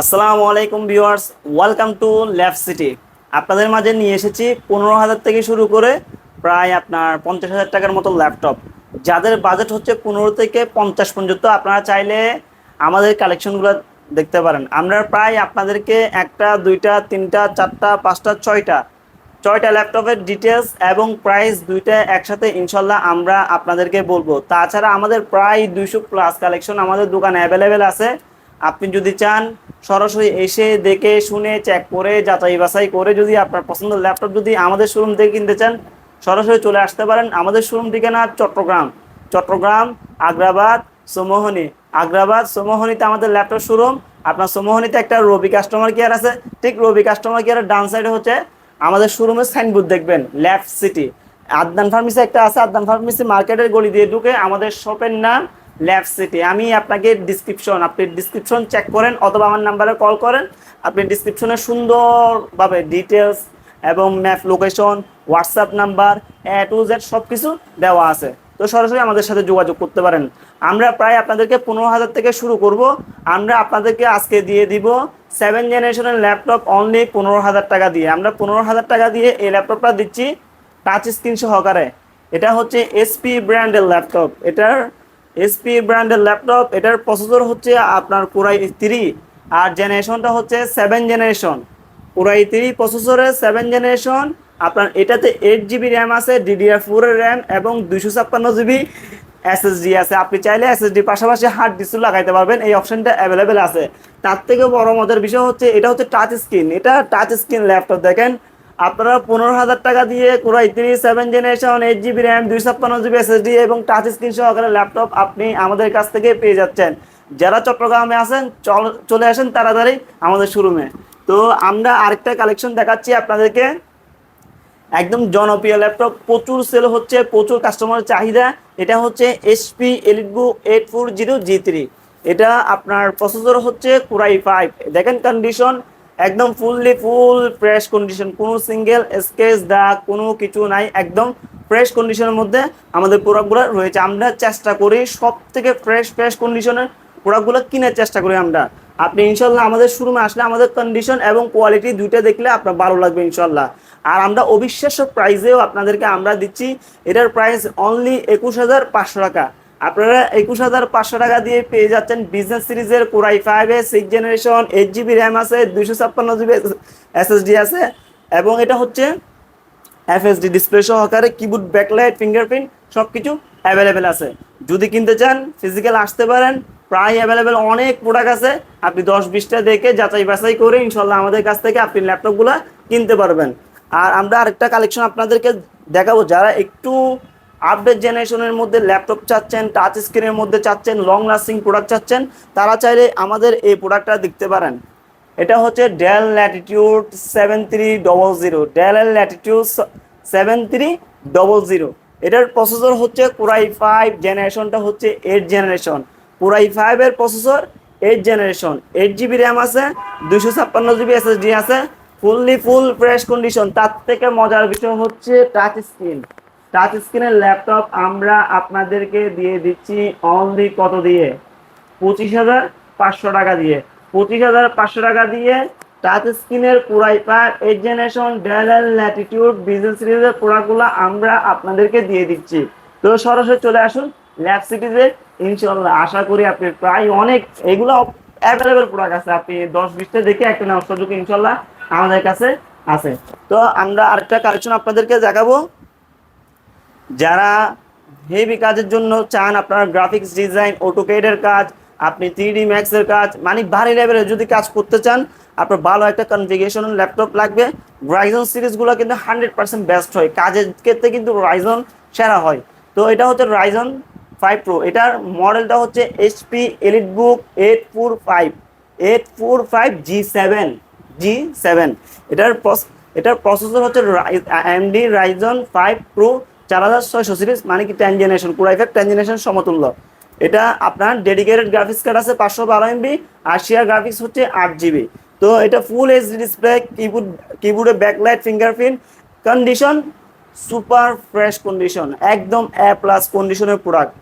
আসসালামু আলাইকুম viewers, welcome to Lab City. আপনাদের মাঝে নিয়ে এসেছি পনেরো হাজার থেকে শুরু করে প্রায় আপনার পঞ্চাশ হাজার টাকার মতো ল্যাপটপ। যাদের বাজেট হচ্ছে পনেরো থেকে পঞ্চাশ পর্যন্ত, আপনারা চাইলে আমাদের কালেকশনগুলো দেখতে পারেন। আমরা প্রায় আপনাদেরকে একটা, দুইটা, তিনটা, চারটা, পাঁচটা, ছয়টা ছয়টা ল্যাপটপের ডিটেলস এবং প্রাইস দুইটা একসাথে ইনশাল্লাহ আমরা আপনাদেরকে বলব। তাছাড়া আমাদের প্রায় দুইশো প্লাস কালেকশন আমাদের দোকানে অ্যাভেলেবেল আছে। আপনি যদি চান সরাসরি এসে দেখে, শুনে চেক করে, যাচাই বাছাই করে যদি আপনার পছন্দের ল্যাপটপ যদি আমাদের শোরুম থেকে কিনতে চান, সরাসরি চলে আসতে পারেন আমাদের শোরুম ঠিকানা চট্টগ্রাম। চট্টগ্রাম, আগ্রাবাদ, সোমোহনী। আগ্রাবাদ, সোমোহনীতে আমাদের ল্যাপটপ শোরুম আপনার সোমোহনীতে একটা রবি কাস্টমার কেয়ার আছে। ঠিক রবি কাস্টমার কেয়ারের ডান সাইডে হচ্ছে আমাদের শোরুমের সাইনবোর্ড দেখবেন লেফট সিটি আদনান ফার্মেসি একটা আছে। আদনান ফার্মেসি মার্কেটের গলি দিয়ে ঢুকে আমাদের শপের নাম ল্যাব সিটি। আমি আপনাকে ডিসক্রিপশন আপনি ডিসক্রিপশন চেক করেন অথবা আমার নাম্বারে কল করেন। আপনি ডিসক্রিপশনে সুন্দরভাবে ডিটেলস এবং map location WhatsApp number A to Z সব কিছু দেওয়া আছে। তো সরাসরি আমাদের সাথে যোগাযোগ করতে পারেন। আমরা প্রায় আপনাদেরকে পনেরো হাজার থেকে শুরু করব। আমরা আপনাদেরকে আজকে দিয়ে দিব সেভেন জেনারেশনের ল্যাপটপ অনলি পনেরো হাজার টাকা দিয়ে। আমরা পনেরো হাজার টাকা দিয়ে এই ল্যাপটপটা দিচ্ছি টাচ স্ক্রিন সহকারে। এটা হচ্ছে এসপি ব্র্যান্ডের ল্যাপটপ এটার এসপি ব্র্যান্ডের ল্যাপটপ এটার প্রসেসর হচ্ছে আপনার কোরাই থ্রি আর জেনারেশনটা হচ্ছে seven generation core i three প্রসেসরের সেভেন জেনারেশন আপনার এটাতে এইট জিবি র্যাম আছে ডিডিআর ফোরের র্যাম এবং দুইশো ছাপ্পান্ন জিবি এসএসডি আছে। আপনি চাইলে এসএসডি পাশাপাশি হার্ড ডিস্ক লাগাইতে পারবেন, এই অপশনটা অ্যাভেলেবেল আছে। তার থেকে বড় মজার বিষয় হচ্ছে, এটা হচ্ছে টাচ স্ক্রিন এটা টাচ স্ক্রিন ল্যাপটপ দেখেন। আপনারা পনেরো হাজার টাকা দিয়ে core i three seven generation eight GB RAM দুই ছাপ্পান্ন জিবি এসএসডি এবং টাচ স্ক্রিন সহকারে ল্যাপটপ আপনি আমাদের কাছ থেকে পেয়ে যাচ্ছেন। যারা চট্টগ্রামে আসেন চল আসেন তাড়াতাড়ি আমাদের শোরুমে। তো আমরা আরেকটা কালেকশন দেখাচ্ছি আপনাদেরকে। একদম জনপ্রিয় ল্যাপটপ প্রচুর সেল হচ্ছে, প্রচুর কাস্টমার চাহিদা। এটা হচ্ছে HP EliteBook eight four zero G three এটা আপনার প্রসেসর হচ্ছে কুরাই ফাইভ দেখেন কন্ডিশন একদম ফুললি ফুল ফ্রেশ কন্ডিশন কোনো সিঙ্গেল স্কেচ দাগ, কোনো কিছু নাই, একদম ফ্রেশ কন্ডিশনের মধ্যে আমাদের প্রোডাক্টগুলো রয়েছে। আমরা চেষ্টা করি সব থেকে ফ্রেশ ফ্রেশ কন্ডিশনের প্রোডাক্টগুলো কেনার চেষ্টা করি আমরা। আপনি ইনশাল্লাহ আমাদের শোরুমে আসলে আমাদের কন্ডিশন এবং কোয়ালিটি দুইটা দেখলে আপনার ভালো লাগবে ইনশাল্লাহ। আর আমরা অবিশ্বাস্য প্রাইসেও আপনাদেরকে আমরা দিচ্ছি। এটার প্রাইস অনলি একুশ হাজার পাঁচশো টাকা। আপনারা একুশ হাজার পাঁচশো টাকা দিয়ে পেয়ে যাচ্ছেন বিজনেস সিরিজের কোরাই ফাইভে six generation eight GB RAM আছে, দুইশো ছাপ্পান্ন জিবি এসএসডি আছে, এবং এটা হচ্ছে এফএসডি ডিসপ্লে সহকারে কিবোর্ড ব্যাকলাইট ফিঙ্গারপ্রিন্ট সব কিছু অ্যাভেলেবেল আছে। যদি কিনতে চান ফিজিক্যাল আসতে পারেন, প্রায় অ্যাভেলেবেল অনেক প্রোডাক্ট আছে। আপনি দশ বিশটা দেখে যাচাই বাছাই করে ইনশাল্লাহ আমাদের কাছ থেকে আপনি ল্যাপটপগুলো কিনতে পারবেন। আর আমরা আরেকটা কালেকশন আপনাদেরকে দেখাবো, যারা একটু আপডেট জেনারেশনের মধ্যে ল্যাপটপ চাচ্ছেন টাচ স্ক্রিনের মধ্যে চাচ্ছেন লং লাস্টিং প্রোডাক্ট চাচ্ছেন, তারা চাইলে আমাদের এই প্রোডাক্টটা দেখতে পারেন। এটা হচ্ছে Dell Latitude seven three double zero Dell Latitude seven three double zero এটার প্রসেসর হচ্ছে কোরাই ফাইভ জেনারেশনটা হচ্ছে এইট জেনারেশন কোরাই ফাইভের processor eight generation eight GB RAM আছে দুশো ছাপ্পান্ন জিবি এসএসডি আছে ফুললি ফুল ফ্রেশ কন্ডিশন তার থেকে মজার বিষয় হচ্ছে টাচ স্ক্রিন টাচ স্ক্রিনের ল্যাপটপ আমরা আপনাদেরকে দিয়ে দিচ্ছি অনলি কত দিয়ে? পঁচিশ হাজার পাঁচশো টাকা দিয়ে। পঁচিশ হাজার পাঁচশো টাকা দিয়ে টাচ স্ক্রিনের পুরাই পার eight generation Dell Latitude business সিরিজের প্রোডাক্টগুলো আমরা আপনাদেরকে দিয়ে দিচ্ছি। তো সরাসরি চলে আসুন ল্যাব সিটিজে ইনশাল্লাহ আশা করি আপনি প্রায় অনেক এগুলো অ্যাভেলেবেল প্রোডাক্ট আছে। আপনি দশ বিশটা দেখে একটা নেওয়ার সুযোগ ইনশাল্লাহ আমাদের কাছে আছে। তো আমরা আরেকটা কালেকশন আপনাদেরকে দেখাবো। যারা হেভি কাজের জন্য চান আপনার গ্রাফিক্স ডিজাইন অটোকেডের কাজ, আপনি থ্রি ম্যাক্সের কাজ মানে ভারী লেভেলের যদি কাজ করতে চান, আপনার ভালো একটা কনফিগেশন ল্যাপটপ লাগবে। রাইজন সিরিজগুলো কিন্তু হান্ড্রেড পার্সেন্ট বেস্ট হয়। কাজের ক্ষেত্রে কিন্তু রাইজন সেরা হয়। তো এটা হচ্ছে রাইজন ফাইভ প্রো এটার মডেলটা হচ্ছে HP EliteBook eight four five eight four five G seven G seven এটার এটার প্রসেসর হচ্ছে এমডি রাইজন ফাইভ প্রো চার হাজার ছয়শো সিরিজ মানে কি টেন জেনারেশন টেন জেনারেশন সমতুল্য। এটা আপনার ডেডিকেটেড গ্রাফিক্স কার্ড আছে পাঁচশো বারো এমবি আর শেয়ার গ্রাফিক্স হচ্ছে আট জিবি তো এটা ফুল এইচডি ডিসপ্লে কিবোর্ড কিবোর্ডে backlight fingerprint condition super fresh condition একদম এ প্লাস কন্ডিশনের প্রোডাক্ট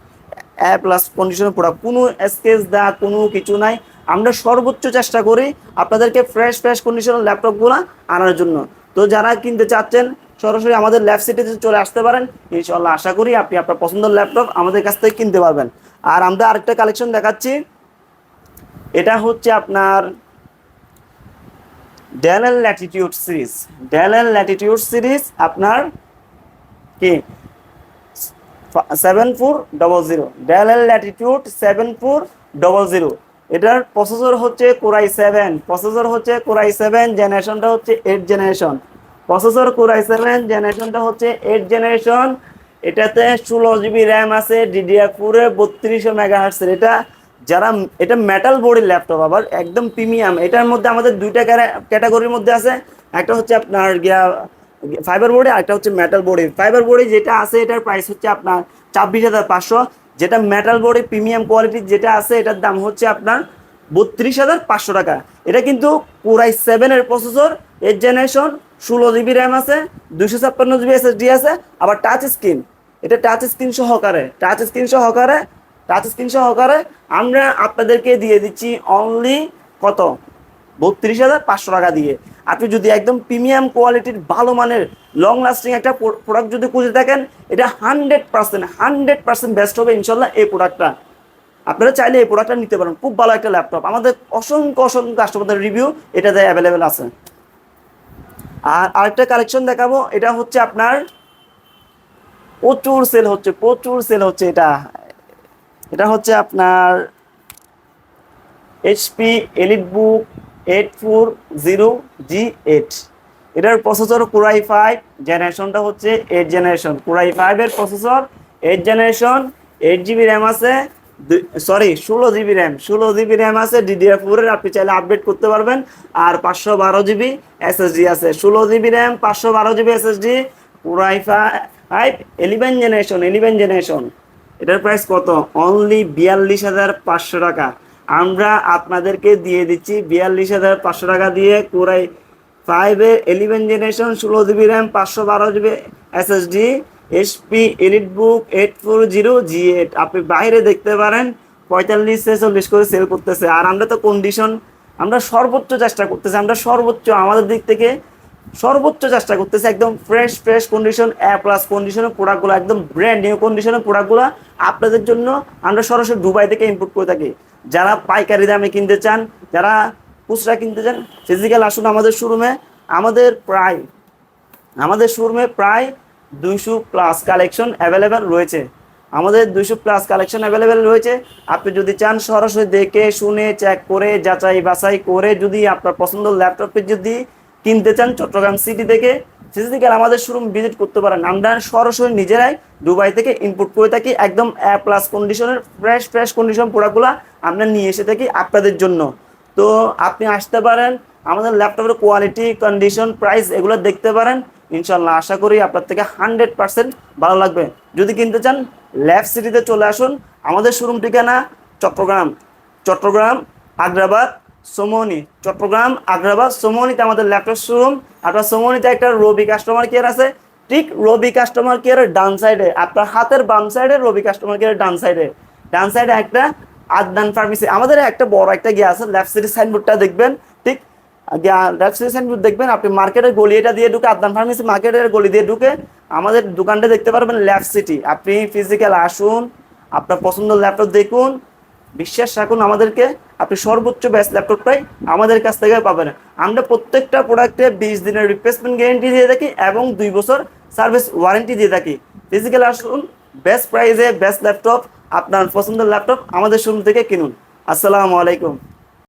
এ প্লাস কন্ডিশনের প্রোডাক্ট কোনো স্কেচ দা, কোনো কিছু নাই। আমরা সর্বোচ্চ চেষ্টা করি আপনাদেরকে ফ্রেশ ফ্রেশ কন্ডিশনের ল্যাপটপগুলো আনার জন্য। তো যারা কিনতে চাচ্ছেন সরাসরি আমাদের ল্যাব সিটিতে চলে আসতে পারেন ইনশাল্লাহ আশা করি আপনি আপনার পছন্দের ল্যাপটপ আমাদের কাছ থেকে কিনতে পারবেন। আর আমরা আরেকটা কালেকশন দেখাচ্ছি। এটা হচ্ছে আপনার ডেলের ল্যাটিটিউড সিরিজ ডেলের ল্যাটিটিউড সিরিজ আপনার কি? সেভেন ফোর ডবল জিরো ডেলের Latitude seven four double zero এটার প্রসেসর হচ্ছে কোরাই সেভেন প্রসেসর হচ্ছে কোরাই সেভেন জেনারেশনটা হচ্ছে eight generation processor core i seven, জেনারেশনটা হচ্ছে এইট জেনারেশন। এটাতে ষোলো জিবি র্যাম আছে, ডিডিআর ফোরে বত্রিশশো মেগা হার্টসের এটা যারা, এটা মেটাল বডির ল্যাপটপ আবার, একদম প্রিমিয়াম। এটার মধ্যে আমাদের দুইটা ক্যাটাগরির মধ্যে আছে। একটা হচ্ছে আপনার গিয়া ফাইবার বডি আর একটা হচ্ছে মেটাল বডি ফাইবার বডি যেটা আছে, এটার প্রাইস হচ্ছে আপনার ছাব্বিশ হাজার পাঁচশো। যেটা মেটাল বডি প্রিমিয়াম কোয়ালিটির যেটা আছে, এটার দাম হচ্ছে আপনার বত্রিশ হাজার পাঁচশো টাকা। এটা কিন্তু পুরাই সেভেনের প্রসেসর এইট জেনারেশন ষোলো জিবি র্যাম আছে দুশো ছাপ্পান্ন জিবি এসএসডি আছে, আবার টাচ স্ক্রিন এটা টাচ স্ক্রিন সহকারে টাচ স্ক্রিন সহকারে টাচ স্ক্রিন সহকারে আমরা আপনাদেরকে দিয়ে দিচ্ছি অনলি কত? বত্রিশ হাজার পাঁচশো টাকা দিয়ে। আপনি যদি একদম প্রিমিয়াম কোয়ালিটির ভালো মানের লং লাস্টিং একটা প্রোডাক্ট যদি খুঁজে থাকেন, এটা hundred percent hundred percent best হবে ইনশাল্লাহ এই প্রোডাক্টটা আপনারা চাইলে এই প্রোডাক্টটা নিতে পারেন। খুব ভালো একটা ল্যাপটপ আমাদের অসংখ্য অসংখ্য কাস্টমারদের রিভিউ এটাতে অ্যাভেলেবেল আছে। আর আরেকটা কালেকশন দেখাবো, এটা হচ্ছে আপনার প্রচুর সেল হচ্ছে, প্রচুর সেল হচ্ছে এটা। এটা হচ্ছে আপনার HP EliteBook eight four zero G eight এটার প্রসেসর কুরাই ফাইভ জেনারেশনটা হচ্ছে এইট জেনারেশন কুরাই ফাইভের processor eight generation eight GB RAM আছে। সরি ষোলো জিবি র্যাম ষোলো জিবি র্যাম আছে ডিডিআর ফোরের আপনি চাইলে আপডেট করতে পারবেন। আর পাঁচশো বারো জিবি এসএসডি আছে। ষোলো জিবি র্যাম পাঁচশো বারো GB SSD five eleven generation eleven generation এটার প্রাইস কত? অনলি বিয়াল্লিশ হাজার পাঁচশো টাকা। আমরা আপনাদেরকে দিয়ে দিচ্ছি বিয়াল্লিশ হাজার পাঁচশো টাকা দিয়ে কোরাই ফাইভের ইলেভেন জেনারেশন ষোলো জিবি র্যাম পাঁচশো বারো GB SSD HP EliteBook eight four zero G eight আপনি বাইরে দেখতে পারেন, পঁয়তাল্লিশ, ছেচল্লিশ করে সেল করতেছে। আর আমরা তো কন্ডিশন আমরা সর্বোচ্চ চেষ্টা করতেছি, আমরা সর্বোচ্চ আমাদের দিক থেকে সর্বোচ্চ চেষ্টা করতেছে, একদম fresh fresh condition A plus কন্ডিশনের প্রোডাক্টগুলো একদম ব্র্যান্ড নিউ কন্ডিশনের প্রোডাক্টগুলো আপনাদের জন্য আমরা সরাসরি দুবাই থেকে ইম্পোর্ট করে থাকি। যারা পাইকারি দামে কিনতে চান, যারা খুচরা কিনতে চান ফিজিক্যাল আসুন আমাদের শোরুমে আমাদের প্রায়, আমাদের শোরুমে প্রায় দুইশো প্লাস কালেকশন অ্যাভেলেবেল রয়েছে। আমাদের দুইশো প্লাস কালেকশন অ্যাভেলেবেল রয়েছে। আপনি যদি চান সরাসরি দেখে, শুনে চেক করে, যাচাই, বাছাই করে যদি আপনার পছন্দ ল্যাপটপে যদি কিনতে চান চট্টগ্রাম সিটি থেকে ফিজিক্যাল আমাদের শোরুম ভিজিট করতে পারেন। আমরা সরাসরি নিজেরাই দুবাই থেকে ইম্পোর্ট করে থাকি। একদম এ প্লাস কন্ডিশনের ফ্রেশ ফ্রেশ কন্ডিশন প্রোডাক্টগুলো আমরা নিয়ে এসে থাকি আপনাদের জন্য। তো আপনি আসতে পারেন, আমাদের ল্যাপটপের কোয়ালিটি কন্ডিশন প্রাইস এগুলো দেখতে পারেন। ইনশাল্লাহ আশা করি আপনার থেকে হান্ড্রেড পার্সেন্ট ভালো লাগবে। যদি কিনতে চান, ল্যাব সিটিতে চলে আসুন। আমাদের শোরুম ঠিকানা চট্টগ্রাম। চট্টগ্রাম, আগ্রাবাদ, সোমনি। চট্টগ্রাম, আগ্রাবাদ, সোমনিতে আমাদের ল্যাপটপ শোরুম। আপনার সোমনিতে একটা রবি কাস্টমার কেয়ার আছে। ঠিক রবি কাস্টমার কেয়ারের ডান সাইডে আপনার হাতের বাম সাইডে রবি কাস্টমার কেয়ারের ডান সাইডে ডান সাইডে একটা আদনান ফার্মেসি আমাদের একটা বড় একটা গিয়ে আছে লেফট সাইডের সাইনবোর্ডটা দেখবেন। সাইনবোর্ড দেখবেন, আপনি মার্কেটের গলি এটা দিয়ে ঢুকে, আদনান ফার্মেসি মার্কেটের গলি দিয়ে ঢুকে, আমাদের দোকানটা দেখতে পারবেন লেফট সিটি আপনি ফিজিক্যাল আসুন, আপনার পছন্দ ল্যাপটপ দেখুন, বিশ্বাস রাখুন আমাদেরকে, আপনি সর্বোচ্চ বেস্ট ল্যাপটপটাই আমাদের কাছ থেকে পাবেন। আমরা প্রত্যেকটা প্রোডাক্টে বিশ দিনের রিপ্লেসমেন্ট গ্যারেন্টি দিয়ে থাকি এবং দুই বছর সার্ভিস ওয়ারেন্টি দিয়ে থাকি। ফিজিক্যাল আসুন বেস্ট প্রাইসে বেস্ট ল্যাপটপ আপনার পছন্দের ল্যাপটপ আমাদের শোরুম থেকে কিনুন। আসসালামু আলাইকুম।